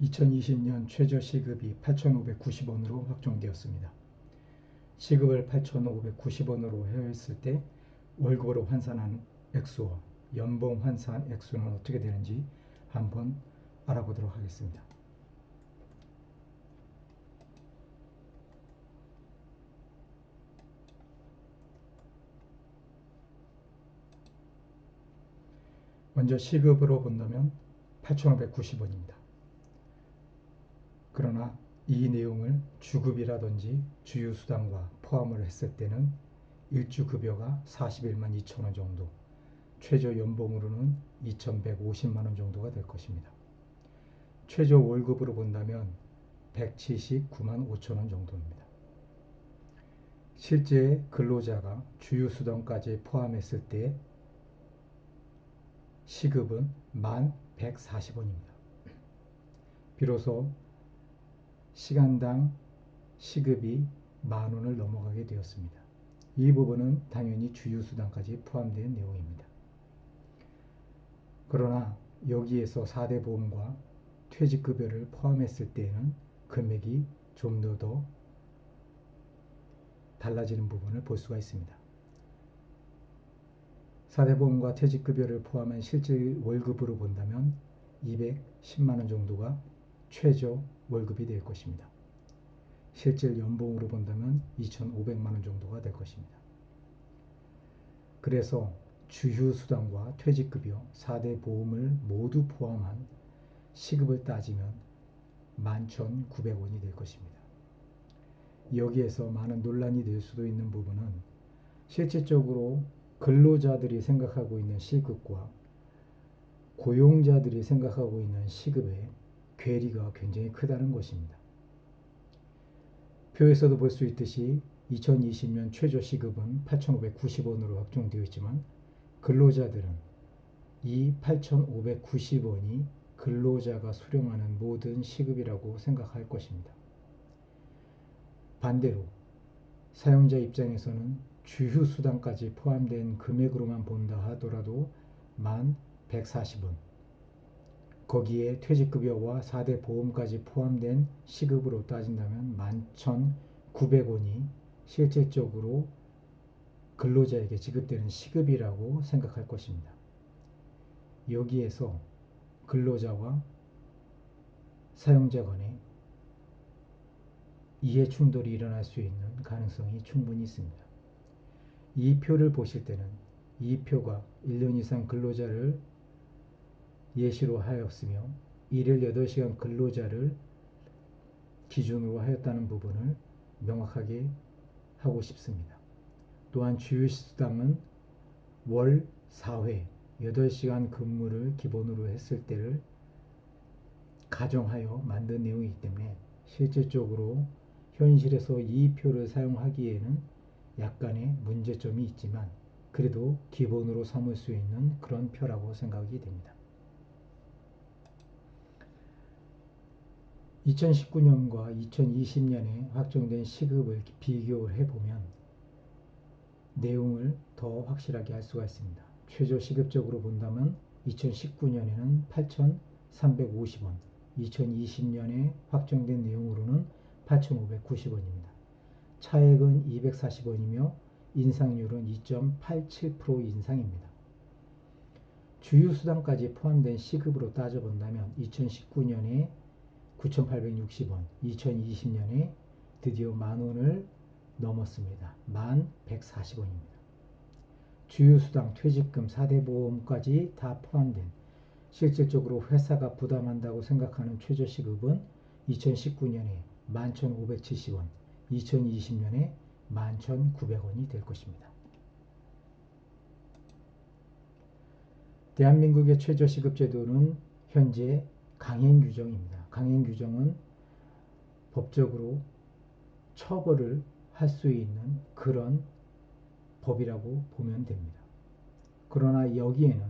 2020년 최저 시급이 8,590원으로 확정되었습니다. 시급을 8,590원으로 헤어했을 때 월급으로 환산한 액수와 연봉 환산 액수는 어떻게 되는지 한번 알아보도록 하겠습니다. 먼저 시급으로 본다면 8,590원입니다. 그러나 이 내용을 주급이라든지 주유수당과 포함을 했을 때는 일주급여가 41만 2천원 정도, 최저 연봉으로는 2,150만원 정도가 될 것입니다. 최저 월급으로 본다면 179만 5천원 정도입니다. 실제 근로자가 주유수당까지 포함했을 때 시급은 만 140원입니다. 비로소 시간당 시급이 만 원을 넘어가게 되었습니다. 이 부분은 당연히 주유수당까지 포함된 내용입니다. 그러나 여기에서 4대 보험과 퇴직급여를 포함했을 때에는 금액이 좀 더더 달라지는 부분을 볼 수가 있습니다. 4대 보험과 퇴직급여를 포함한 실질 월급으로 본다면 210만원 정도가 최저 월급이 될 것입니다. 실질 연봉으로 본다면 2,500만 원 정도가 될 것입니다. 그래서 주휴수당과 퇴직급여, 4대 보험을 모두 포함한 시급을 따지면 11,900원이 될 것입니다. 여기에서 많은 논란이 될 수도 있는 부분은 실질적으로 근로자들이 생각하고 있는 시급과 고용자들이 생각하고 있는 시급의 괴리가 굉장히 크다는 것입니다. 표에서도 볼 수 있듯이 2020년 최저 시급은 8,590원으로 확정되어 있지만 근로자들은 이 8,590원이 근로자가 수령하는 모든 시급이라고 생각할 것입니다. 반대로 사용자 입장에서는 주휴수당까지 포함된 금액으로만 본다 하더라도 만 140원 거기에 퇴직급여와 4대 보험까지 포함된 시급으로 따진다면 11,900원이 실질적으로 근로자에게 지급되는 시급이라고 생각할 것입니다. 여기에서 근로자와 사용자 간에 이해 충돌이 일어날 수 있는 가능성이 충분히 있습니다. 이 표를 보실 때는 이 표가 1년 이상 근로자를 예시로 하였으며 일일 8시간 근로자를 기준으로 하였다는 부분을 명확하게 하고 싶습니다. 또한 주휴수당은 월 4회 8시간 근무를 기본으로 했을 때를 가정하여 만든 내용이기 때문에 실질적으로 현실에서 이 표를 사용하기에는 약간의 문제점이 있지만 그래도 기본으로 삼을 수 있는 그런 표라고 생각이 됩니다. 2019년과 2020년에 확정된 시급을 비교를 해보면 내용을 더 확실하게 알 수가 있습니다. 최저 시급적으로 본다면 2019년에는 8,350원, 2020년에 확정된 내용으로는 8,590원입니다. 차액은 240원이며 인상률은 2.87% 인상입니다. 주유수당까지 포함된 시급으로 따져본다면 2019년에 9,860원, 2020년에 드디어 만원을 넘었습니다. 만 140원입니다. 주유수당, 퇴직금, 4대 보험까지 다 포함된 실질적으로 회사가 부담한다고 생각하는 최저시급은 2019년에 11,570원, 2020년에 11,900원이 될 것입니다. 대한민국의 최저시급 제도는 현재 강행 규정입니다. 강행 규정은 법적으로 처벌을 할 수 있는 그런 법이라고 보면 됩니다. 그러나 여기에는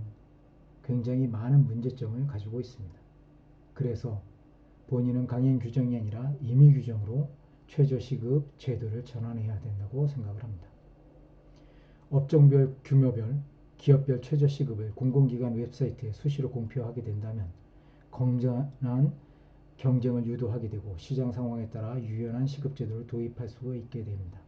굉장히 많은 문제점을 가지고 있습니다. 그래서 본인은 강행 규정이 아니라 임의 규정으로 최저시급 제도를 전환해야 된다고 생각을 합니다. 업종별, 규모별, 기업별 최저시급을 공공기관 웹사이트에 수시로 공표하게 된다면 건전한 경쟁을 유도하게 되고 시장 상황에 따라 유연한 시급제도를 도입할 수가 있게 됩니다.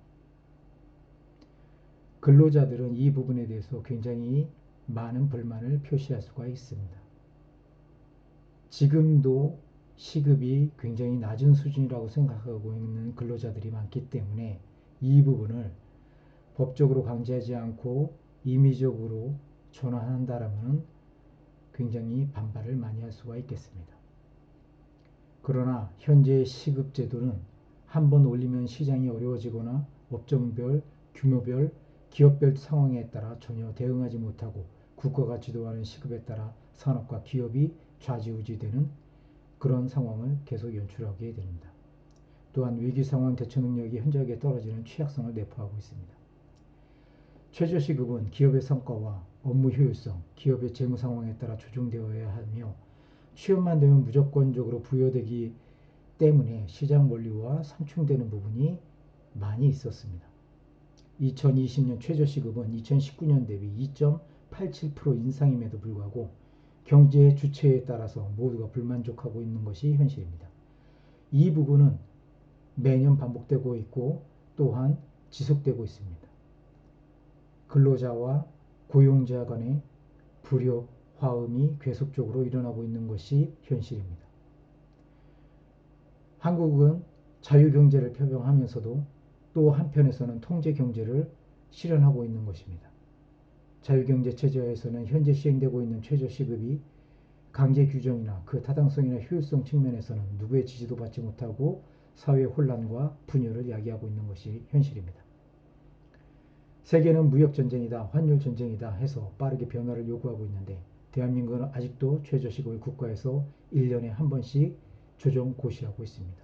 근로자들은 이 부분에 대해서 굉장히 많은 불만을 표시할 수가 있습니다. 지금도 시급이 굉장히 낮은 수준이라고 생각하고 있는 근로자들이 많기 때문에 이 부분을 법적으로 강제하지 않고 임의적으로 전환한다라면 굉장히 반발을 많이 할 수가 있겠습니다. 그러나 현재 시급 제도는 한 번 올리면 시장이 어려워지거나 업종별, 규모별, 기업별 상황에 따라 전혀 대응하지 못하고 국가가 지도하는 시급에 따라 산업과 기업이 좌지우지되는 그런 상황을 계속 연출하게 됩니다. 또한 위기 상황 대처 능력이 현저하게 떨어지는 취약성을 내포하고 있습니다. 최저시급은 기업의 성과와 업무 효율성, 기업의 재무 상황에 따라 조정되어야 하며 취업만 되면 무조건적으로 부여되기 때문에 시장 원리와 상충되는 부분이 많이 있었습니다. 2020년 최저시급은 2019년 대비 2.87% 인상임에도 불구하고 경제 주체에 따라서 모두가 불만족하고 있는 것이 현실입니다. 이 부분은 매년 반복되고 있고 또한 지속되고 있습니다. 근로자와 고용자 간의 불협, 화음이 계속적으로 일어나고 있는 것이 현실입니다. 한국은 자유경제를 표명하면서도 또 한편에서는 통제경제를 실현하고 있는 것입니다. 자유경제 체제에서는 현재 시행되고 있는 최저시급이 강제 규정이나 그 타당성이나 효율성 측면에서는 누구의 지지도 받지 못하고 사회 혼란과 분열을 야기하고 있는 것이 현실입니다. 세계는 무역 전쟁이다, 환율 전쟁이다 해서 빠르게 변화를 요구하고 있는데 대한민국은 아직도 최저시급을 국가에서 1년에 한 번씩 조정 고시하고 있습니다.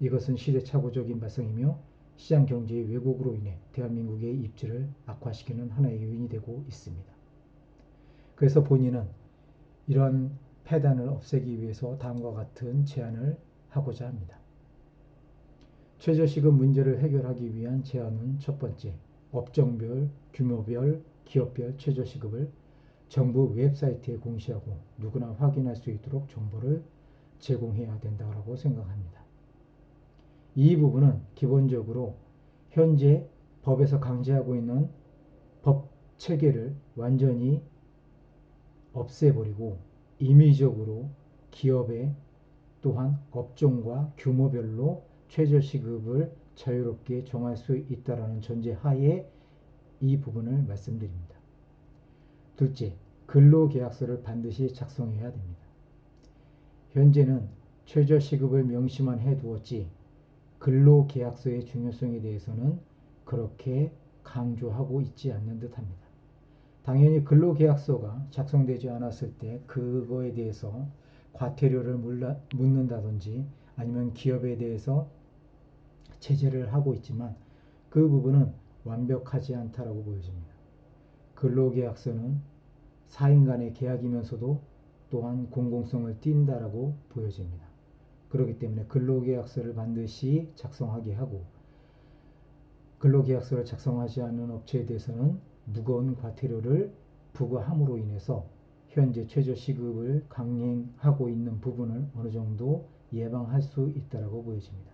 이것은 시대착오적인 발상이며 시장 경제의 왜곡으로 인해 대한민국의 입지를 악화시키는 하나의 요인이 되고 있습니다. 그래서 본인은 이러한 폐단을 없애기 위해서 다음과 같은 제안을 하고자 합니다. 최저시급 문제를 해결하기 위한 제안은 첫 번째, 업종별, 규모별, 기업별 최저시급을 정부 웹사이트에 공시하고 누구나 확인할 수 있도록 정보를 제공해야 된다고 생각합니다. 이 부분은 기본적으로 현재 법에서 강제하고 있는 법 체계를 완전히 없애버리고 임의적으로 기업의 또한 업종과 규모별로 최저시급을 자유롭게 정할 수 있다라는 전제 하에 이 부분을 말씀드립니다. 둘째, 근로계약서를 반드시 작성해야 됩니다. 현재는 최저시급을 명시만 해두었지 근로계약서의 중요성에 대해서는 그렇게 강조하고 있지 않는 듯합니다. 당연히 근로계약서가 작성되지 않았을 때 그거에 대해서 과태료를 묻는다든지 아니면 기업에 대해서 제재를 하고 있지만 그 부분은 완벽하지 않다라고 보여집니다. 근로계약서는 사인 간의 계약이면서도 또한 공공성을 띈다라고 보여집니다. 그렇기 때문에 근로계약서를 반드시 작성하게 하고 근로계약서를 작성하지 않는 업체에 대해서는 무거운 과태료를 부과함으로 인해서 현재 최저시급을 강행하고 있는 부분을 어느 정도 예방할 수 있다고 보여집니다.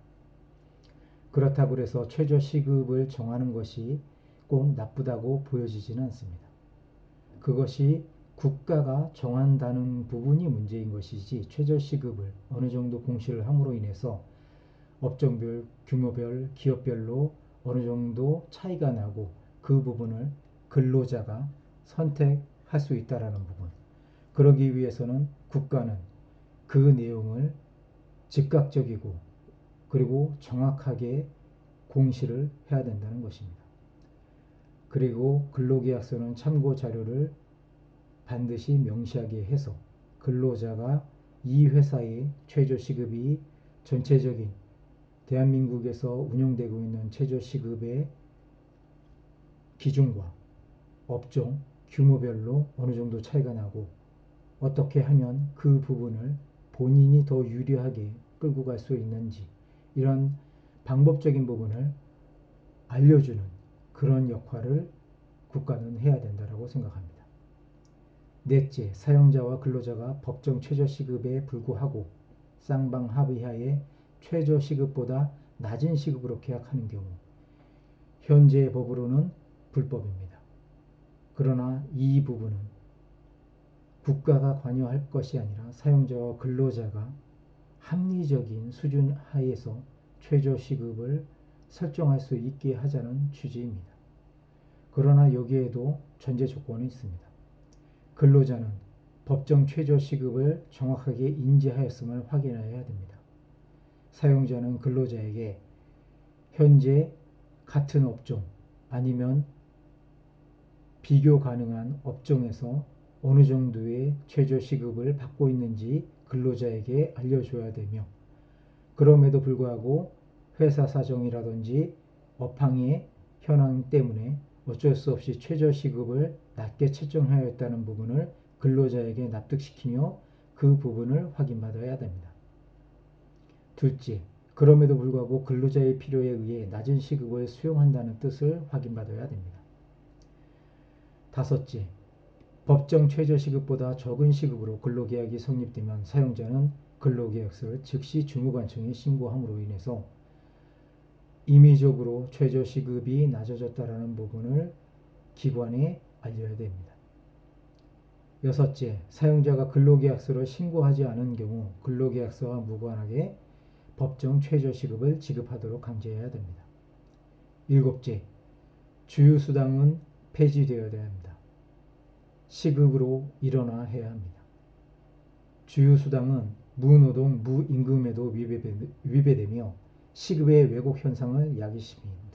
그렇다고 해서 최저시급을 정하는 것이 꼭 나쁘다고 보여지지는 않습니다. 그것이 국가가 정한다는 부분이 문제인 것이지 최저시급을 어느 정도 공시를 함으로 인해서 업종별, 규모별, 기업별로 어느 정도 차이가 나고 그 부분을 근로자가 선택할 수 있다라는 부분. 그러기 위해서는 국가는 그 내용을 즉각적이고 그리고 정확하게 공시를 해야 된다는 것입니다. 그리고 근로계약서는 참고 자료를 반드시 명시하게 해서 근로자가 이 회사의 최저 시급이 전체적인 대한민국에서 운영되고 있는 최저 시급의 기준과 업종, 규모별로 어느 정도 차이가 나고 어떻게 하면 그 부분을 본인이 더 유리하게 끌고 갈 수 있는지 이런 방법적인 부분을 알려주는 그런 역할을 국가는 해야 된다고 생각합니다. 넷째, 사용자와 근로자가 법정 최저시급에 불구하고 쌍방 합의하에 최저 시급보다 낮은 시급으로 계약하는 경우 현재 법으로는 불법입니다. 그러나 이 부분은 국가가 관여할 것이 아니라 사용자와 근로자가 합리적인 수준 하에서 최저 시급을 설정할 수 있게 하자는 취지입니다. 그러나 여기에도 전제 조건이 있습니다. 근로자는 법정 최저 시급을 정확하게 인지하였음을 확인해야 됩니다. 사용자는 근로자에게 현재 같은 업종 아니면 비교 가능한 업종에서 어느 정도의 최저 시급을 받고 있는지 근로자에게 알려줘야 되며 그럼에도 불구하고 회사 사정이라든지 업황의 현황 때문에 어쩔 수 없이 최저 시급을 낮게 책정하였다는 부분을 근로자에게 납득시키며 그 부분을 확인받아야 됩니다. 둘째, 그럼에도 불구하고 근로자의 필요에 의해 낮은 시급을 수용한다는 뜻을 확인받아야 됩니다. 다섯째, 법정 최저 시급보다 적은 시급으로 근로계약이 성립되면 사용자는 근로계약서를 즉시 주무관청에 신고함으로 인해서 임의적으로 최저 시급이 낮아졌다라는 부분을 기관에 알려야 됩니다. 여섯째, 사용자가 근로계약서를 신고하지 않은 경우 근로계약서와 무관하게 법정 최저 시급을 지급하도록 강제해야 됩니다. 일곱째, 주유수당은 폐지되어야 합니다. 시급으로 일어나 해야 합니다. 주유수당은 무노동, 무임금에도 위배되며 시급의 왜곡 현상을 야기시킵니다.